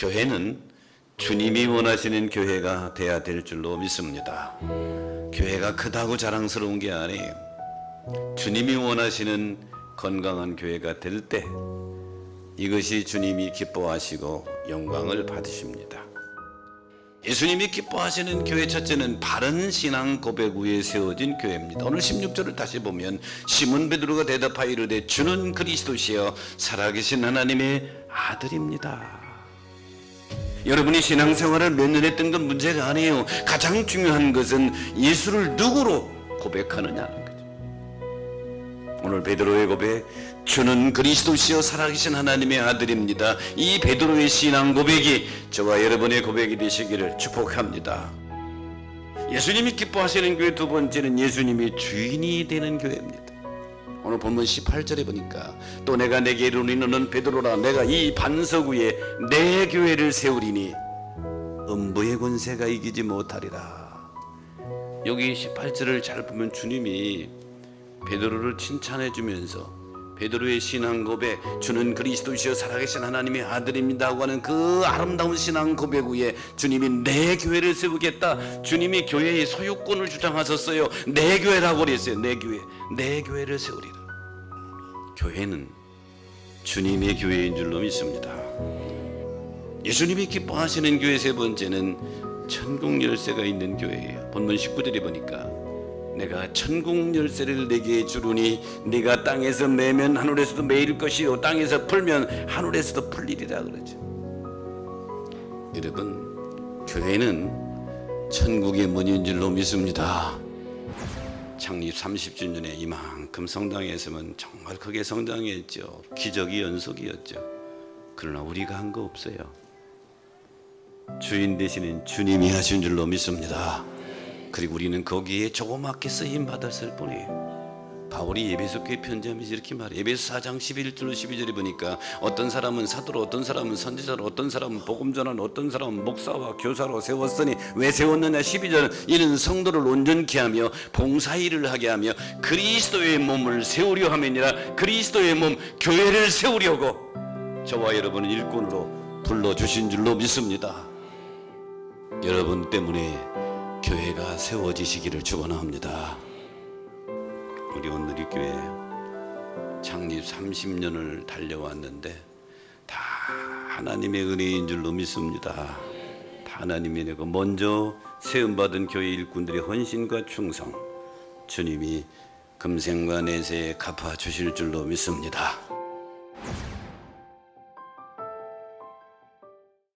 교회는 주님이 원하시는 교회가 돼야 될 줄로 믿습니다. 교회가 크다고 자랑스러운 게 아니에요. 주님이 원하시는 건강한 교회가 될 때 이것이 주님이 기뻐하시고 영광을 받으십니다. 예수님이 기뻐하시는 교회 첫째는 바른 신앙 고백 위에 세워진 교회입니다. 오늘 16절을 다시 보면 시몬 베드로가 대답하여 이르되 주는 그리스도시여 살아계신 하나님의 아들입니다. 여러분이 신앙생활을 몇 년 했던 건 문제가 아니에요. 가장 중요한 것은 예수를 누구로 고백하느냐는 거죠. 오늘 베드로의 고백 주는 그리스도시여 살아계신 하나님의 아들입니다. 이 베드로의 신앙 고백이 저와 여러분의 고백이 되시기를 축복합니다. 예수님이 기뻐하시는 교회 두 번째는 예수님이 주인이 되는 교회입니다. 오늘 본문 18절에 보니까 또 내가 내게 이르니 너는 베드로라 내가 이 반석 위에 내 교회를 세우리니 음부의 권세가 이기지 못하리라. 여기 18절을 잘 보면 주님이 베드로를 칭찬해 주면서 베드로의 신앙 고백 주는 그리스도시여 살아계신 하나님의 아들입니다고 하는 그 아름다운 신앙 고백 위에 주님이 내 교회를 세우겠다. 주님이 교회의 소유권을 주장하셨어요. 내 교회라고 그랬어요. 내 교회. 내 교회를 세우리라. 교회는 주님의 교회인 줄로 믿습니다. 예수님이 기뻐하시는 교회 세 번째는 천국 열쇠가 있는 교회예요. 본문 19절에 보니까 내가 천국 열쇠를 내게 주르니 네가 땅에서 매면 하늘에서도 매일 것이요 땅에서 풀면 하늘에서도 풀리리라 그러죠. 여러분 교회는 천국의 문인 줄로 믿습니다. 창립 30주년에 이만큼 성장했으면 정말 크게 성장했죠. 기적이 연속이었죠. 그러나 우리가 한 거 없어요. 주인 되시는 주님이 하신 줄로 믿습니다. 그리고 우리는 거기에 조그맣게 쓰임 받았을 뿐이에요. 바울이 예배소 교회 편지하면서 이렇게 말해 예배소 4장 11절 12절에 보니까 어떤 사람은 사도로 어떤 사람은 선지자로 어떤 사람은 복음전환 어떤 사람은 목사와 교사로 세웠으니 왜 세웠느냐? 12절 이는 성도를 온전케 하며 봉사일을 하게 하며 그리스도의 몸을 세우려 함이니라. 그리스도의 몸 교회를 세우려고 저와 여러분은 일꾼으로 불러주신 줄로 믿습니다. 여러분 때문에 교회가 세워지시기를 축원합니다. 우리 오늘이 교회 창립 30년을 달려왔는데 다 하나님의 은혜인 줄로 믿습니다. 다 하나님의 은혜고 먼저 세움 받은 교회 일꾼들의 헌신과 충성 주님이 금생과 내세에 갚아 주실 줄로 믿습니다.